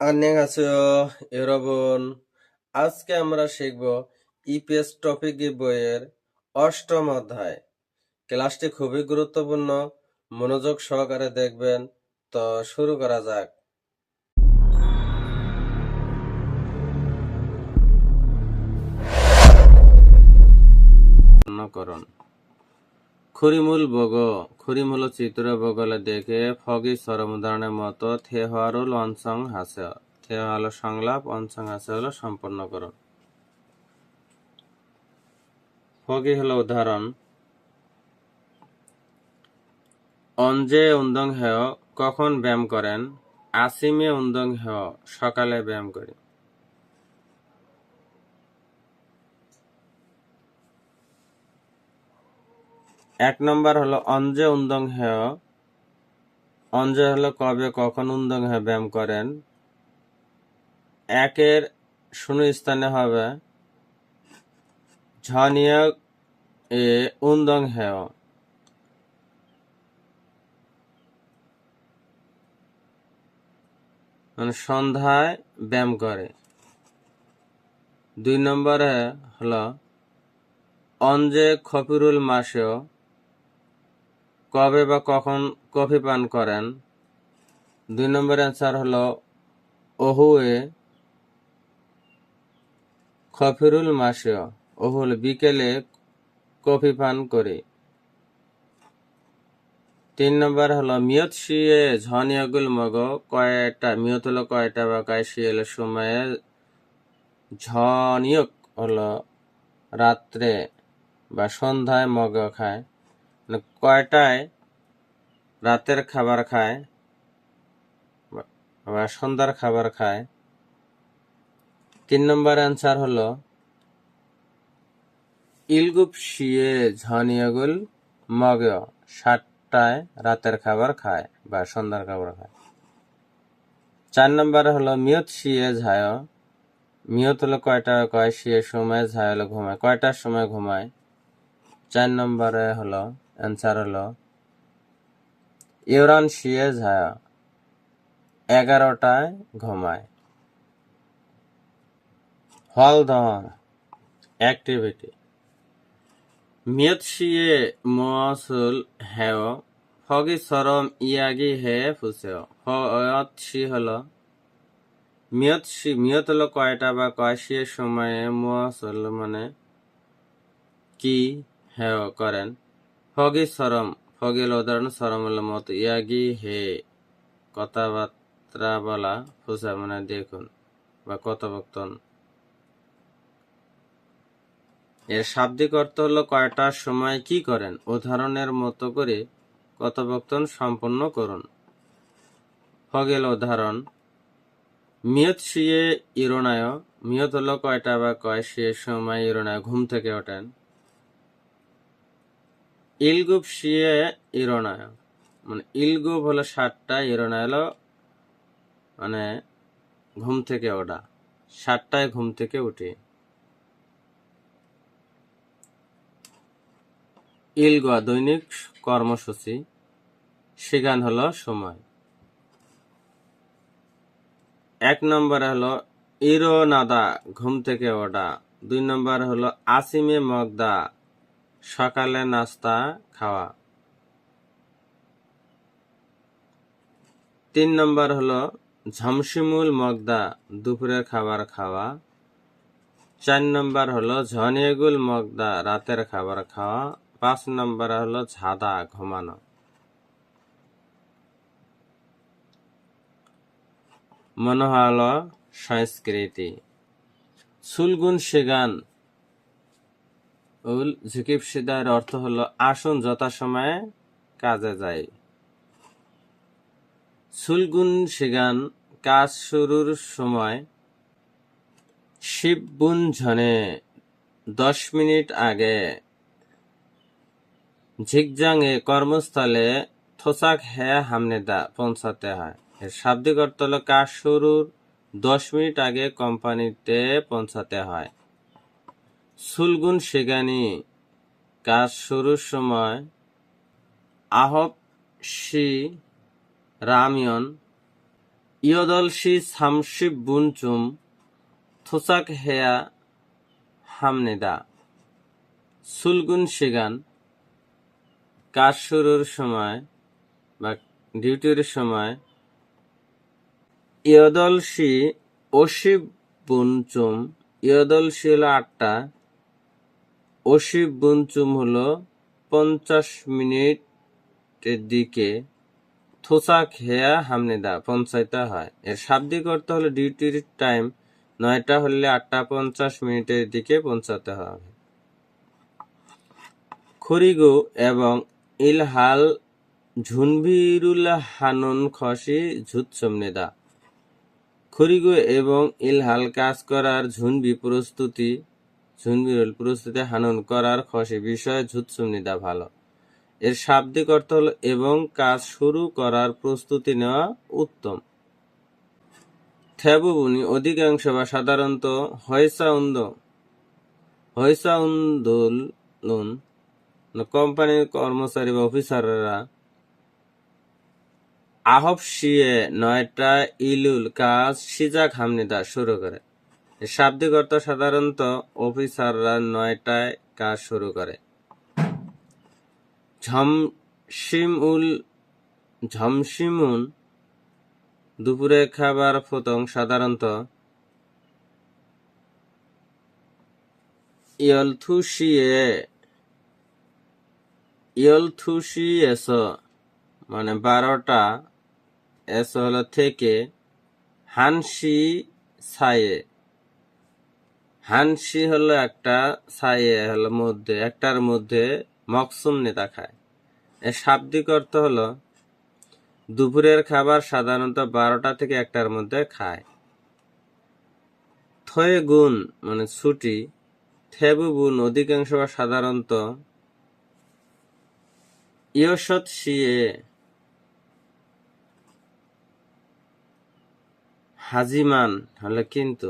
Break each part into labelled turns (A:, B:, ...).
A: 안녕하세요, 여러분. আজকে আমরা শিখব ইপিএস টপিক বইয়ের অষ্টম অধ্যায় ক্লাসটি খুবই গুরুত্বপূর্ণ মনোযোগ সহকারে দেখবেন তো শুরু করা যাক করণ খুরিমুল বগ খুরিমুল চিত্র বগলে দেখে ফগি সরম উদাহরণের মতো থেহারুল অনসং হাসে। থেহা হলো সংলাপ অনসং হাসে হলো সম্পন্নকরণ। ফগি হলো উদাহরণ। অঞ্জে উন্দং হেয়, কখন ব্যায়াম করেন? আসিমে উন্দং হেয়, সকালে ব্যায়াম করি। এক নম্বর হলো অঞ্জে উন্দং হেয়। অঞ্জে হলো কবে কখন উন্দং হে ব্যায়াম করেন। একের শূন্য স্থানে হবে। ঝনিয় এ উন্দং হেয়। মানে সন্ধ্যায় ব্যায়াম করে। দুই নম্বরে হলো অঞ্জে খপিরুল মাসেও কবে বা কখন কফি পান করেন? দুই নম্বর অ্যান্সার হলো, ওহুয়ে খফিরুল মাসেও ওহুল বিকেলে কফি পান করে। তিন নম্বর হলো, মিয়ত শিয়ে ঝনিয়গুল মগ। কয়টা, মিয়ত হলো কয়টা বা কয় শিয়েল সময়ে? ঝনিয়ক হলো রাত্রে বা সন্ধ্যায় মগ খায়। মানে কয়টায় রাতের খাবার খায়? বা সন্ধ্যার খাবার খায়? তিন নম্বর অ্যান্সার হলো, ইলগুপ শিয়ে ঝনিয়গুল মগ সাতটায় রাতের খাবার খায় বা সন্ধ্যার খাবার খায়। চার নম্বর হলো, মিয়ত শিয়ে ঝায় মিয়ত হলো কয়টা, কয় শিয়ে সময়, ঝায় হলো ঘুমায়, কয়টার সময় ঘুমায়? চার নম্বরে হলো অ্যান্সার হলো, ইউরান শিয়ে ঝায়া এগারোটায় ঘুমায়। হল ধন অ্যাক্টিভিটি। মিয়ত শিয়ে মসুল হেও ফগি সরম ইয়াগি হে ফুসেও হয়ত শি হলো মিয়ত শি মিয়ত হলো কয়টা বা কয় সময়ে মসুল মানে কি হেও করেন? ফগি সরম ফগিল উদাহরণ সরমের মত। ইয়াগি হে কথাবার্তা বলা ফুসা মানে দেখুন বা কথোপকথন। এর শাব্দিক অর্থ হলো কয়টার সময় কি করেন, উদাহরণের মতো করে কথোপকথন সম্পন্ন করুন। ফগেল উদাহরণ, মিয়ত শিয়ে ইরোনায়, মিয়ত হলো কয়টা বা কয় সে সময় ইরোনায়, ঘুম থেকে ওঠেন। ইলগুপ শিয়ে ইরোনায় মানে ইলগুপ হলো সাতটা ইরোনায় হলো মানে ঘুম থেকে ওঠা। সাতটায় ঘুম থেকে উঠি। ইলগোয়া দৈনিক কর্মসূচি। সেগান হলো সময়। এক নম্বরে হলো ইরো নাদা, ঘুম থেকে ওঠা। দুই নম্বর হলো আসিমে মগদা সকালে নাস্তা, খাওয়া। তিন নম্বর হলো ঝমসিমুল মগদা দুপুরের খাবার খাওয়া। চার নম্বর হলো ঝনিয়েগুল মগদা, রাতের খাবার খাওয়া। পাঁচ নম্বর হলো ঝাদা, ঘুমানো। মনে হলো সংস্কৃতি। সুলগুন সেগান উল ঝুকিব অর্থ হলো আসুন যথাসময়ে কাজে যায়। সুলগুন সেগান কাজ শুরুর সময় শিববুন ঝনে, দশ মিনিট আগে ঝিকজাংয়ে কর্মস্থলে থোসাক হে হামনেদা পৌঁছাতে হয়। এর শাব্দিক অর্থ হলো কাজ শুরুর দশ মিনিট আগে কোম্পানিতে পৌঁছাতে হয়। সুলগুন সেগানি কাজ শুরুর সময় আহব শি রামিয়ন, ইয়দল শি সামশিব বুনচুম, থোসাক হেয়া হামনেদা। সুলগুন সেগান কাজ শুরুর সময় বা ডিউটির সময় ইয়দলসি অশিব বুনচুম ইয়দলসি হলো আটটা অশিব বুনচুম হলো পঞ্চাশ মিনিটের দিকে থোসাক হেয়া হামনেদা পঞ্চায়েতা হয়। এর শাব্দিক অর্থ হলো ডিউটির টাইম, নয়টা হলে আটটা পঞ্চাশ মিনিটের দিকে পৌঁছাতে হবে খরিগো এবং ইলহাল ঝুনভিরুল হানুন খসি ঝুৎসমনেদা। খরিগো এবং ইলহাল কাজ করার ঝুনবি প্রস্তুতি ঝুনবিরুল প্রস্তুতি হানুন করার খসি বিষয়ে ঝুৎসমনিদা ভালো। এর শাব্দিক অর্থ হলো, এবং কাজ শুরু করার প্রস্তুতি নেওয়া উত্তম। থ্যাবুবুনি অধিকাংশ বা সাধারণত হয়সা উন্দ হয়সা উন্দোলন কোম্পানির কর্মচারী বা অফিসাররা আহবশিয়ে নয়টা ইলুল কাজ সিজাক হামনিদা শুরু করে। শাব্দিক অর্থ সাধারণত অফিসাররা নয়টায় কাজ শুরু করে। ঝমসিমউল ঝমসিমুন দুপুরে খাবার ফতং সাধারণত ইয়লথুসিয়ে মানে বারোটা, এস হলো থেকে হানসি সায়ে। হানসি হলো একটা সায়ে হলো মধ্যে, একটার মধ্যে মকসুম নেতা খায়। এর শাব্দিক অর্থ হলো, দুপুরের খাবার সাধারণত বারোটা থেকে একটার মধ্যে খায়। থয়ে গুণ মানে ছুটি, থেবু গুণ অধিকাংশ বা সাধারণত ইয়সৎ শিয়ে হাজিমান হলো কিন্তু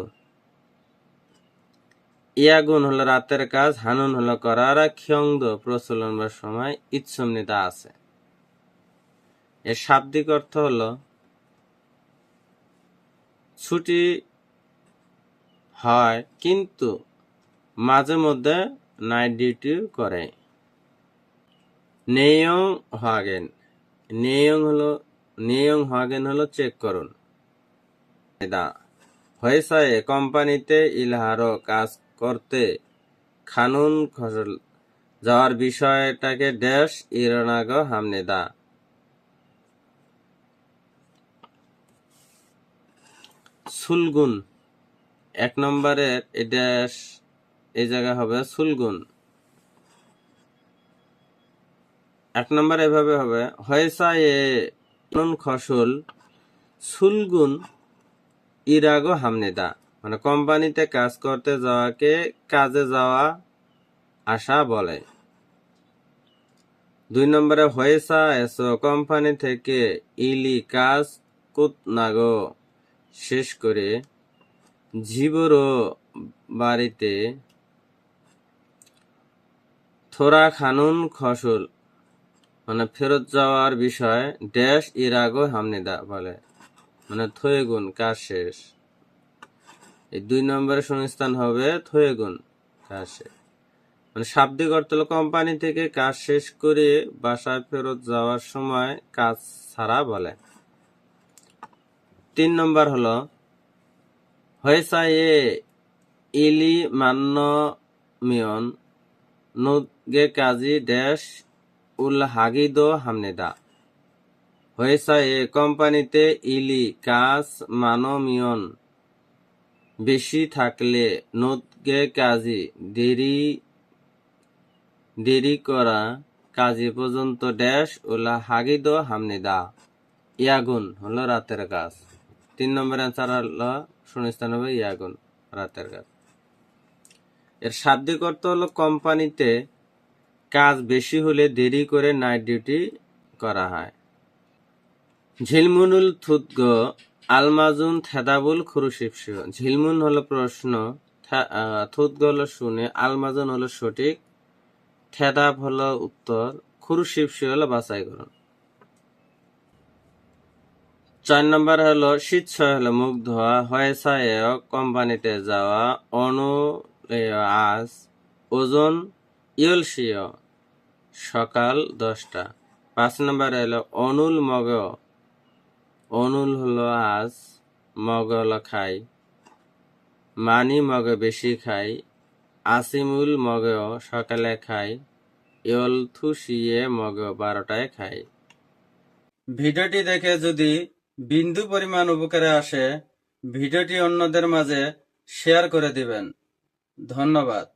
A: ইয়াগুন হলো রাতের কাজ, হানুন হলো করার খিয়ংদ প্রচলন বা সময় ইৎসমনিতা আছে। এর শাব্দিক অর্থ হলো ছুটি হয় কিন্তু মাঝে মধ্যে নাইট ডিউটি করে। নেয়ং হাগেন নেয়ং হলো, নেয়ং হাগেন হলো চেক করুন। হয়েছে, কোম্পানিতে ইলহারও কাজ করতে। খানুন খসল। যাওয়ার বিষয়টাকে ড্যাশ ইরনাগ হামনেদা সুলগুন। এক নম্বরের এই ড্যাশ এই জায়গা হবে সুলগুন। এক নম্বর এভাবে হবে। হয়েসা এ খসল। সুলগুন ইরাগো হামনেদা মানে কোম্পানিতে কাজ করতে যাওয়াকে কাজে যাওয়া আসা বলে। দুই নম্বরে, হয়েসা এসো কোম্পানি থেকে ইলি কাজ কুতনাগো শেষ করে জীবরও বাড়িতে থোরা খানুন খসল মানে ফেরত যাওয়ার বিষয় ড্যাশ ইরাগো হামনিদা বলে। মানে থয়েগুন কাজ শেষ। এই দুই নম্বরের শূন্যস্থান হবে কাজ শেষ মানে শাব্দিক অর্থ হলো কোম্পানি থেকে কাজ শেষ করে বাসায় ফেরত যাওয়ার সময় কাজ ছাড়া বলে। তিন নম্বর হলো হয়েসা এ ইলি মান্য মিয়ন নুগে কাজী ড্যাশ উল হাগিদ হামনেদা। হয়েসা এ কোম্পানিতে ইলি কাজ মানমিয়ন বেশি থাকলে নোদগে কাজী দেরি দেরি করা কাজী পর্যন্ত ড্যাশ উলা হাগিদ হামনেদা। ইয়াগুন হলো রাতের কাজ। তিন নম্বর অ্যান্সার হলো শূন্যস্থান হবে ইয়াগুন রাতের কাজ। এর শাব্দিক অর্থ হলো কোম্পানিতে কাজ বেশি হলে দেরি করে নাইট ডিউটি করা হয়। ঝিলমুনুল থুতগ আলমাজুন থেদাবুল খুরুশিপসিও ঝিলমুন হলো প্রশ্ন থুতগ শুনে আলমাজুন হলো সঠিক, থেদাব হলো উত্তর খুরুশিপসি হলো করুন। চার নম্বর হলো শীতশয় হলো মুখ ধোয়া, হয়েছায় কোম্পানিতে যাওয়া অনু আজ ওজন ইয়লসিয় সকাল দশটা। পাঁচ নম্বর হলো, অনুল মগ অনুল হলো আজ মগ হলো খাই মানি মগে বেশি খাই আসিমুল মগেও সকালে খাই ইয়লথুসিয়ে মগেও বারোটায় খাই ভিডিওটি দেখে যদি বিন্দু পরিমাণ উপকারে আসে, ভিডিওটি অন্যদের মাঝে শেয়ার করে দিবেন। ধন্যবাদ।